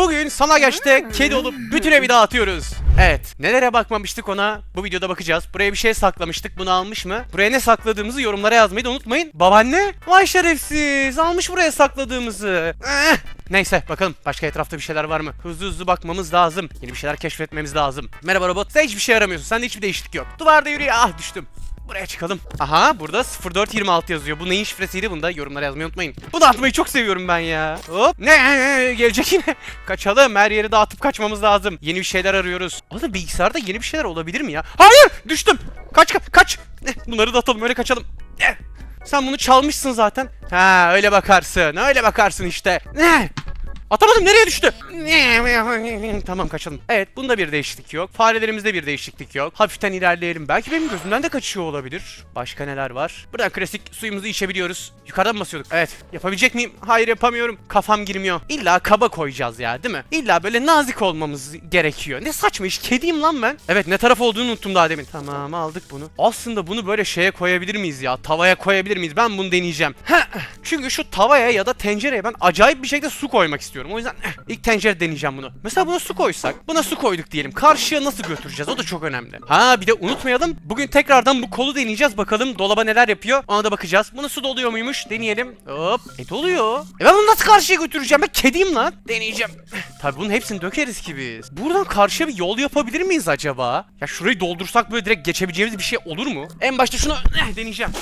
Bugün sana geçte kedi olup bütün evi dağıtıyoruz. Evet. Nelere bakmamıştık ona bu videoda bakacağız. Buraya bir şey saklamıştık. Bunu almış mı? Buraya ne sakladığımızı yorumlara yazmayı da unutmayın. Babaanne? Vay şerefsiz. Almış buraya sakladığımızı. Eh. Neyse bakalım başka etrafta bir şeyler var mı? Hızlı hızlı bakmamız lazım. Yeni bir şeyler keşfetmemiz lazım. Merhaba robot. Sen hiçbir şey aramıyorsun. Sende hiçbir değişiklik yok. Duvarda yürüyor. Ah düştüm. Buraya çıkalım. Aha burada 0426 yazıyor. Bu neyin şifresiydi bunu da yorumlara yazmayı unutmayın. Bunu atmayı çok seviyorum ben ya. Hop. Ne gelecek yine. Kaçalım. Her yeri dağıtıp kaçmamız lazım. Yeni bir şeyler arıyoruz. Arada bilgisayarda yeni bir şeyler olabilir mi ya? Hayır! Düştüm. Kaç kaç kaç. Eh, Bunları da atalım öyle kaçalım. Eh, Sen bunu çalmışsın zaten. Ha öyle bakarsın. Öyle bakarsın işte. Ne? Atamadım nereye düştü? tamam kaçalım. Evet bunda bir değişiklik yok. Farelerimizde bir değişiklik yok. Hafiften ilerleyelim. Belki benim gözümden de kaçıyor olabilir. Başka neler var? Buradan klasik suyumuzu içebiliyoruz. Yukarıdan mı basıyorduk? Evet. Yapabilecek miyim? Hayır yapamıyorum. Kafam girmiyor. İlla kaba koyacağız ya değil mi? İlla böyle nazik olmamız gerekiyor. Ne saçma iş. Kediyim lan ben. Evet ne taraf olduğunu unuttum daha demin. Tamam aldık bunu. Aslında bunu böyle şeye koyabilir miyiz ya? Tavaya koyabilir miyiz? Ben bunu deneyeceğim. Heh. Çünkü şu tavaya ya da tencereye ben acayip bir şekilde su koymak istiyorum. O yüzden eh, ilk tencere deneyeceğim bunu. Mesela buna su koysak, buna su koyduk diyelim. Karşıya nasıl götüreceğiz? O da çok önemli. Ha bir de unutmayalım. Bugün tekrardan bu kolu deneyeceğiz. Bakalım dolaba neler yapıyor. Ona da bakacağız. Buna su doluyor muymuş? Deneyelim. Hop. E doluyor. E ben bunu nasıl karşıya götüreceğim? Ben kediyim lan. Deneyeceğim. Tabii bunun hepsini dökeriz ki biz. Buradan karşıya bir yol yapabilir miyiz acaba? Ya şurayı doldursak böyle direkt geçebileceğimiz bir şey olur mu? En başta şunu eh, deneyeceğim.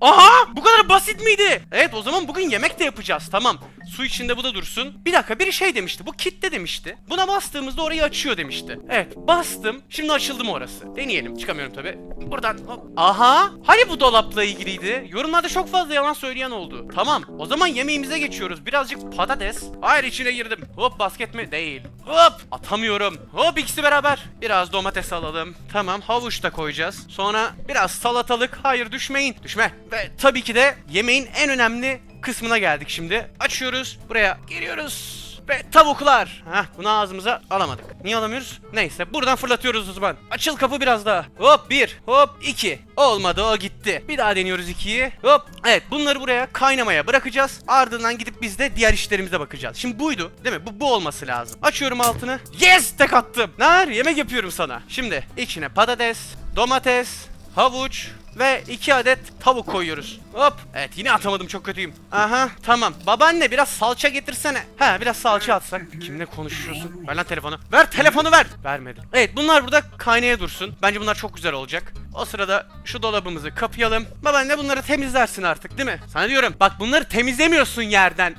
Aha! Bu kadar basit miydi? Evet o zaman bugün yemek de yapacağız. Tamam. Su içinde bu da dursun. Bir dakika biri şey demişti. Bu kitle demişti. Buna bastığımızda orayı açıyor demişti. Evet bastım. Şimdi açıldı mı orası? Deneyelim. Çıkamıyorum tabi. Buradan hop. Aha! Hani bu dolapla ilgiliydi? Yorumlarda çok fazla yalan söyleyen oldu. Tamam. O zaman yemeğimize geçiyoruz. Birazcık patates. Hayır içine girdim. Hop basket mi? Değil. Hop! Atamıyorum. Hop ikisi beraber. Biraz domates alalım. Tamam havuç da koyacağız. Sonra biraz salatalık. Hayır düşmeyin. Düşme. Ve tabii ki de yemeğin en önemli kısmına geldik şimdi. Açıyoruz. Buraya giriyoruz. Ve tavuklar. Hah bunu ağzımıza alamadık. Niye alamıyoruz? Neyse buradan fırlatıyoruz o zaman. Açıl kapı biraz daha. Hop bir. Hop iki. Olmadı o gitti. Bir daha deniyoruz ikiyi. Hop. Evet bunları buraya kaynamaya bırakacağız. Ardından gidip biz de diğer işlerimize bakacağız. Şimdi buydu değil mi? Bu, bu olması lazım. Açıyorum altını. Yes tek attım. Nar yemek yapıyorum sana. Şimdi içine patates, domates, havuç, ve iki adet tavuk koyuyoruz. Hop. Evet yine atamadım çok kötüyüm. Aha tamam. Babaanne biraz salça getirsene. Ha biraz salça atsak. Kimle konuşuyorsun? Ver lan telefonu. Ver telefonu ver. Vermedi. Evet bunlar burada kaynaya dursun. Bence bunlar çok güzel olacak. O sırada şu dolabımızı kapayalım. Babaanne bunları temizlersin artık değil mi? Sana diyorum. Bak bunları temizlemiyorsun yerden.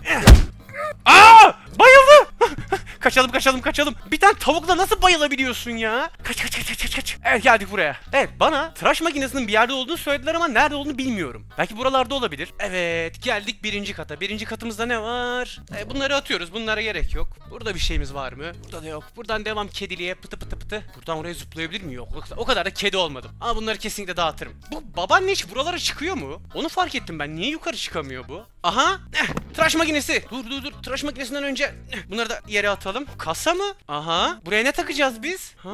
Aa! Bayıldı! kaçalım kaçalım kaçalım. Bir tane tavukla nasıl bayılabiliyorsun ya? Kaç kaç kaç kaç kaç. Evet geldik buraya. Evet bana tıraş makinesinin bir yerde olduğunu söylediler ama nerede olduğunu bilmiyorum. Belki buralarda olabilir. Evet geldik birinci kata. Birinci katımızda ne var? E, bunları atıyoruz. Bunlara gerek yok. Burada bir şeyimiz var mı? Burada da yok. Buradan devam kediliğe pıtı pıtı pıtı. Buradan oraya zıplayabilir mi? Yok. O kadar da kedi olmadım. Ama bunları kesinlikle dağıtırım. Bu babaanne hiç buralara çıkıyor mu? Onu fark ettim ben. Niye yukarı çıkamıyor bu? Aha! Eh, tıraş makinesi. Dur dur dur. Tıraş makinesinden önce eh, bunları da yere atalım. Kasa mı? Aha. Buraya ne takacağız biz? Ha,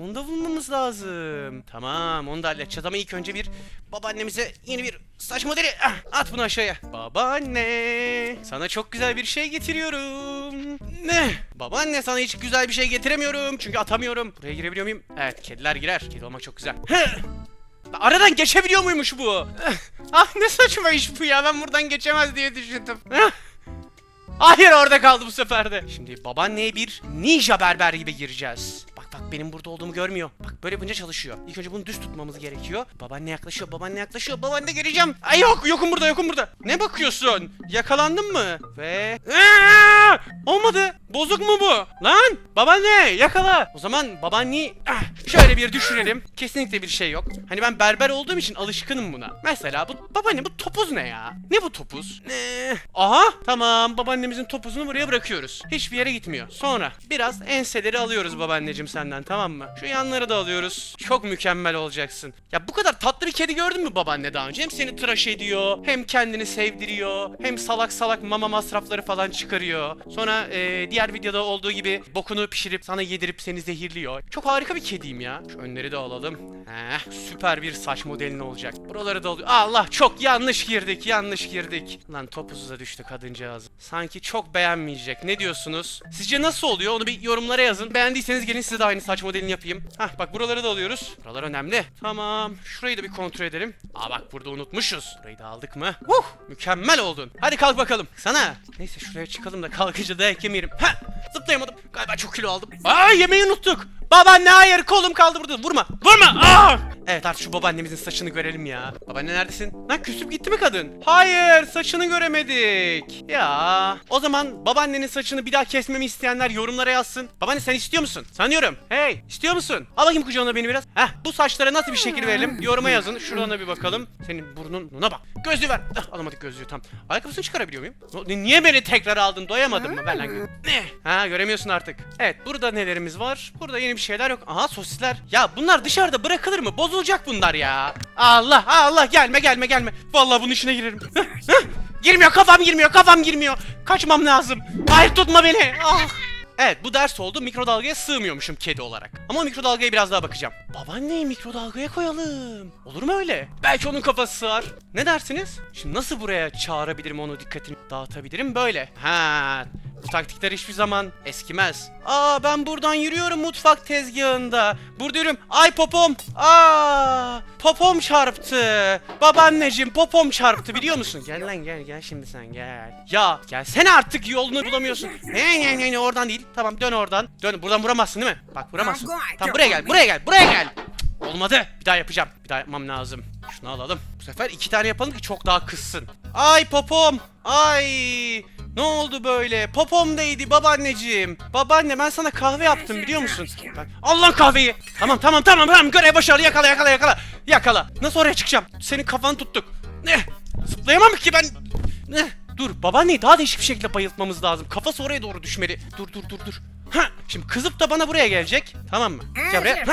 onu da bulmamız lazım. Tamam, onu da halledeceğiz ama ilk önce bir babaannemize yeni bir saç modeli. Ah, at bunu aşağıya. Babaanne, sana çok güzel bir şey getiriyorum. Ne? Babaanne sana hiç güzel bir şey getiremiyorum çünkü atamıyorum. Buraya girebiliyor muyum? Evet, kediler girer. Kedi olmak çok güzel. Aradan geçebiliyor muymuş bu? ah ne saçma iş bu ya ben buradan geçemez diye düşündüm. Hayır orada kaldı bu sefer de. Şimdi babaanneye bir ninja berber gibi gireceğiz. Bak bak benim burada olduğumu görmüyor. Bak böyle yapınca çalışıyor. İlk önce bunu düz tutmamız gerekiyor. Babaanne yaklaşıyor, babaanne yaklaşıyor. Babaanne geleceğim. Ay yok, yokum burada, yokum burada. Ne bakıyorsun? Yakalandın mı? Ve... Aa! Olmadı. Bozuk mu bu? Lan! Babaanne yakala. O zaman babaanneyi ah, şöyle bir düşünelim. Kesinlikle bir şey yok. Hani ben berber olduğum için alışkınım buna. Mesela bu babaanne bu topuz ne ya? Ne bu topuz? Ne? Aha tamam babaannemizin topuzunu buraya bırakıyoruz. Hiçbir yere gitmiyor. Sonra biraz enseleri alıyoruz babaanneciğim senden tamam mı? Şu yanları da alıyoruz. Çok mükemmel olacaksın. Ya bu kadar tatlı bir kedi gördün mü babaanne daha önce? Hem seni tıraş ediyor, hem kendini sevdiriyor, hem salak salak mama masrafları falan çıkarıyor. Sonra e, diğer diğer videoda olduğu gibi bokunu pişirip sana yedirip seni zehirliyor. Çok harika bir kediyim ya. Şu önleri de alalım. Heh, süper bir saç modelin olacak. Buraları da oluyor. Allah çok yanlış girdik yanlış girdik. Lan topuzuza düştü kadıncağız. Sanki çok beğenmeyecek. Ne diyorsunuz? Sizce nasıl oluyor? Onu bir yorumlara yazın. Beğendiyseniz gelin size de aynı saç modelini yapayım. Hah bak buraları da alıyoruz. Buralar önemli. Tamam. Şurayı da bir kontrol edelim. Aa bak burada unutmuşuz. Burayı da aldık mı? Huh! Mükemmel oldun. Hadi kalk bakalım. Sana. Neyse şuraya çıkalım da kalkınca dayak yemeyelim. Ha! Zıplayamadım. Galiba çok kilo aldım. Aa yemeği unuttuk. Babaanne hayır kolum kaldı burada. Vurma. Vurma. Aa! Evet artık şu babaannemizin saçını görelim ya. Babaanne neredesin? Lan küsüp gitti mi kadın? Hayır saçını göremedik. Ya o zaman babaannenin saçını bir daha kesmemi isteyenler yorumlara yazsın. Babaanne sen istiyor musun? Sanıyorum. Hey istiyor musun? Al bakayım kucağına beni biraz. Heh bu saçlara nasıl bir şekil verelim? Yoruma yazın. Şuradan da bir bakalım. Senin burnuna bak. Gözlüğü ver. Ah, alamadık gözlüğü tam. Ayakkabısını çıkarabiliyor muyum? Niye beni tekrar aldın? Doyamadın mı? Ver lan? Ha göremiyorsun artık. Evet burada nelerimiz var? Burada yeni bir şeyler yok. Aha sosisler. Ya bunlar dışarıda bırakılır mı? Bozulacak bunlar ya. Allah Allah gelme gelme gelme. Vallahi bunun işine girerim. Girmiyor kafam girmiyor kafam girmiyor. Kaçmam lazım. Hayır tutma beni. Ah. Evet bu ders oldu. Mikrodalgaya sığmıyormuşum kedi olarak. Ama mikrodalgaya biraz daha bakacağım. Babaanneyi mikrodalgaya koyalım. Olur mu öyle? Belki onun kafası sığar. Ne dersiniz? Şimdi nasıl buraya çağırabilirim onu dikkatini dağıtabilirim? Böyle. Ha. Bu taktikler hiçbir zaman eskimez. Aa ben buradan yürüyorum mutfak tezgahında. Burada yürüyorum. Ay popom. Aa popom çarptı. Babaanneciğim popom çarptı biliyor musun? Gel lan gel gel şimdi sen gel. Ya gelsene artık yolunu bulamıyorsun. Ne ne ne oradan değil. Tamam dön oradan. Dön buradan vuramazsın değil mi? Bak vuramazsın. Tamam buraya gel buraya gel buraya gel. Cık, Olmadı. Bir daha yapacağım. Bir daha yapmam lazım. Şunu alalım. Bu sefer iki tane yapalım ki çok daha kızsın. Ay popom. Ay. Ne oldu böyle? Popom değdi babaanneciğim. Babaanne ben sana kahve yaptım biliyor musun? Ben... Al lan kahveyi. Tamam tamam tamam tamam görev başarılı yakala yakala yakala. Yakala. Nasıl oraya çıkacağım? Senin kafanı tuttuk. Ne? Zıplayamam ki ben. Ne? Dur babaanneyi daha değişik bir şekilde bayıltmamız lazım. Kafası oraya doğru düşmeli. Dur dur dur dur. Ha, şimdi kızıp da bana buraya gelecek. Tamam mı? Gel buraya. Ha,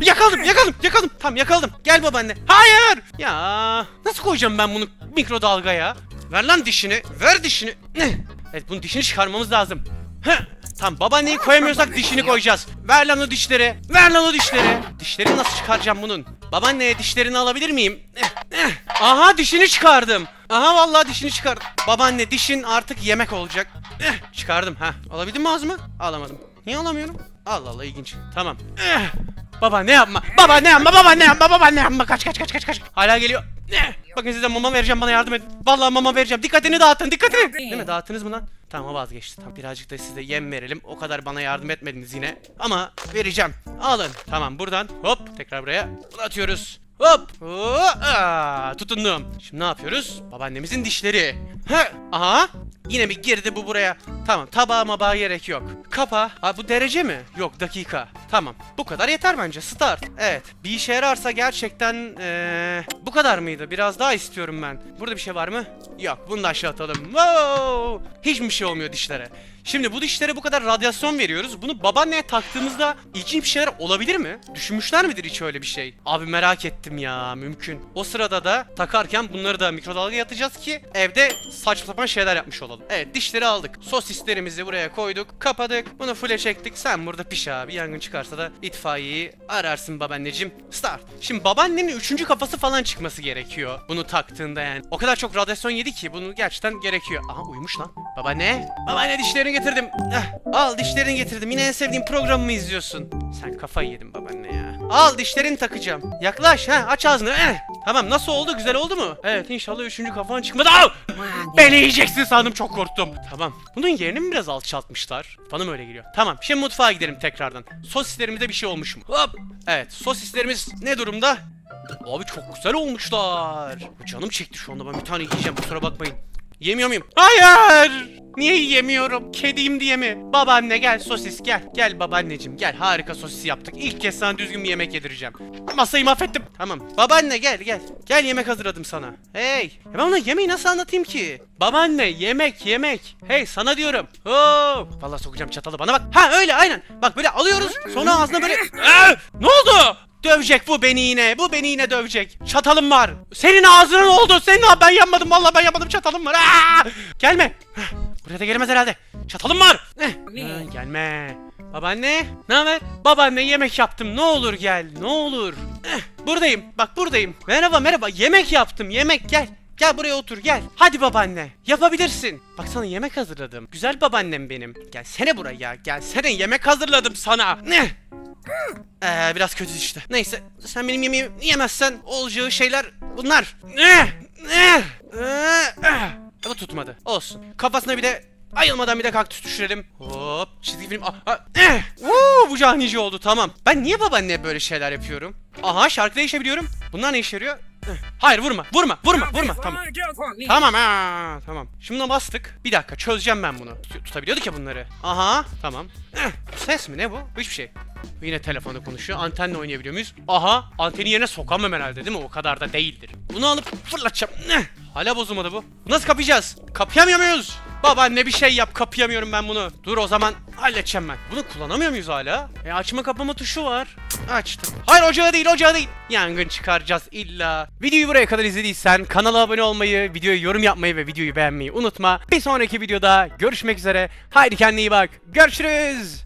yakaladım yakaladım yakaladım. Tamam yakaladım. Gel babaanne. Hayır. Ya nasıl koyacağım ben bunu mikrodalgaya? Ver lan dişini. Ver dişini. Ne? Evet bunun dişini çıkarmamız lazım. Heh. Tamam babaanneyi koyamıyorsak dişini koyacağız. Ver lan o dişleri. Ver lan o dişleri. Dişleri nasıl çıkaracağım bunun? Babaanneye dişlerini alabilir miyim? Eh, eh. Aha dişini çıkardım. Aha vallahi dişini çıkardım. Babaanne dişin artık yemek olacak. Eh, çıkardım ha. Alabildim mi ağzıma? Alamadım. Niye alamıyorum? Allah Allah ilginç. Tamam. Eh. Baba ne yapma? Baba ne yapma? Baba ne yapma? Baba ne yapma? Kaç kaç kaç kaç kaç. Hala geliyor. Eh. Bakın size mama vereceğim bana yardım edin. Vallahi mama vereceğim. Dikkatini dağıtın dikkatini. Değil mi dağıttınız mı lan? Tamam vazgeçti. Tamam birazcık da size yem verelim. O kadar bana yardım etmediniz yine. Ama vereceğim. Alın. Tamam buradan hop tekrar buraya atıyoruz. Hop. Aa, tutundum. Şimdi ne yapıyoruz? Babaannemizin dişleri. Ha. Aha. Yine bir girdi bu buraya. Tamam tabağa mabağa gerek yok. Kapa. Aa, bu derece mi? Yok dakika. Tamam. Bu kadar yeter bence. Start. Evet. Bir işe yararsa gerçekten ee, bu kadar mıydı? Biraz daha istiyorum ben. Burada bir şey var mı? Yok. Bunu da aşağı atalım. Wow. Hiçbir şey olmuyor dişlere. Şimdi bu dişlere bu kadar radyasyon veriyoruz. Bunu babaanneye taktığımızda ilginç bir şeyler olabilir mi? Düşünmüşler midir hiç öyle bir şey? Abi merak ettim ya mümkün. O sırada da takarken bunları da mikrodalgaya atacağız ki evde saçma sapan şeyler yapmış olalım. Evet dişleri aldık. Sosislerimizi buraya koyduk. Kapadık. Bunu full'e çektik. Sen burada piş abi. Yangın çıkarsa da itfaiyeyi ararsın babaanneciğim. Start. Şimdi babaannenin üçüncü kafası falan çıkması gerekiyor. Bunu taktığında yani. O kadar çok radyasyon yedi ki bunu gerçekten gerekiyor. Aha uyumuş lan. Babaanne. Babaanne dişlerini getirdim. Eh, al dişlerini getirdim. Yine en sevdiğim programımı izliyorsun. Sen kafayı yedin babaanne ya. Al dişlerini takacağım. Yaklaş ha aç ağzını. Eh. Tamam nasıl oldu güzel oldu mu? Evet inşallah üçüncü kafan çıkmadı. Al! Beni yiyeceksin sandım çok korktum. Tamam. Bunun yerini mi biraz alçaltmışlar? Bana mı öyle geliyor? Tamam şimdi mutfağa gidelim tekrardan. Sosislerimize bir şey olmuş mu? Hop. Evet sosislerimiz ne durumda? Abi çok güzel olmuşlar. Canım çekti şu anda ben bir tane yiyeceğim kusura bakmayın. Yemiyor muyum? Hayır! Niye yiyemiyorum? Kediyim diye mi? Babaanne gel sosis gel. Gel babaanneciğim gel. Harika sosis yaptık. İlk kez sana düzgün bir yemek yedireceğim. Masayı mahvettim. Tamam. Babaanne gel gel. Gel yemek hazırladım sana. Hey. Ya ben ona yemeği nasıl anlatayım ki? Babaanne yemek yemek. Hey sana diyorum. Oo. Vallahi sokacağım çatalı bana bak. Ha öyle aynen. Bak böyle alıyoruz. Sonra ağzına böyle. Aa, ne oldu? Dövecek bu beni yine. Bu beni yine dövecek. Çatalım var. Senin ağzının oldu. Senin ağ- ben yanmadım. Vallahi ben yanmadım. Çatalım var. Aa! Gelme. Buraya da gelemez herhalde. Çatalım var. Ha, gelme. Babaanne. Ne haber? Babaanne yemek yaptım. Ne olur gel. Ne olur. Eh, buradayım. Bak buradayım. Merhaba merhaba. Yemek yaptım. Yemek gel. Gel buraya otur gel. Hadi babaanne. Yapabilirsin. Bak sana yemek hazırladım. Güzel babaannem benim. Gelsene buraya. Gelsene yemek hazırladım sana. Ne? Ee, biraz kötü işte. Neyse sen benim yemeğimi yemezsen olacağı şeyler bunlar. Ne? Ne? Ee, eh. Bu tutmadı. Olsun. Kafasına bir de ayılmadan bir de kaktüs düşürelim. Hop çizgi film. Ah, ah, eh. Woo, bu canici oldu tamam. Ben niye babaanneye böyle şeyler yapıyorum? Aha şarkı değişebiliyorum. Bunlar ne işe yarıyor? Eh. Hayır vurma vurma vurma vurma tamam. Tamam ha tamam. Şimdi bastık. Bir dakika çözeceğim ben bunu. Tut- Tutabiliyorduk ya bunları. Aha tamam. Eh, ses mi ne? Bu hiçbir şey. Yine telefonda konuşuyor. Antenle oynayabiliyor muyuz? Aha anteni yerine sokamam herhalde değil mi? O kadar da değildir. Bunu alıp fırlatacağım. Eh, Hala bozulmadı bu. Nasıl kapayacağız? Kapayamıyor muyuz? Babaanne bir şey yap kapayamıyorum ben bunu. Dur o zaman halledeceğim ben. Bunu kullanamıyor muyuz hala? E açma kapama tuşu var. Açtım. Hayır ocağı değil ocağı değil. Yangın çıkaracağız illa. Videoyu buraya kadar izlediysen kanala abone olmayı, videoya yorum yapmayı ve videoyu beğenmeyi unutma. Bir sonraki videoda görüşmek üzere. Haydi kendine iyi bak. Görüşürüz.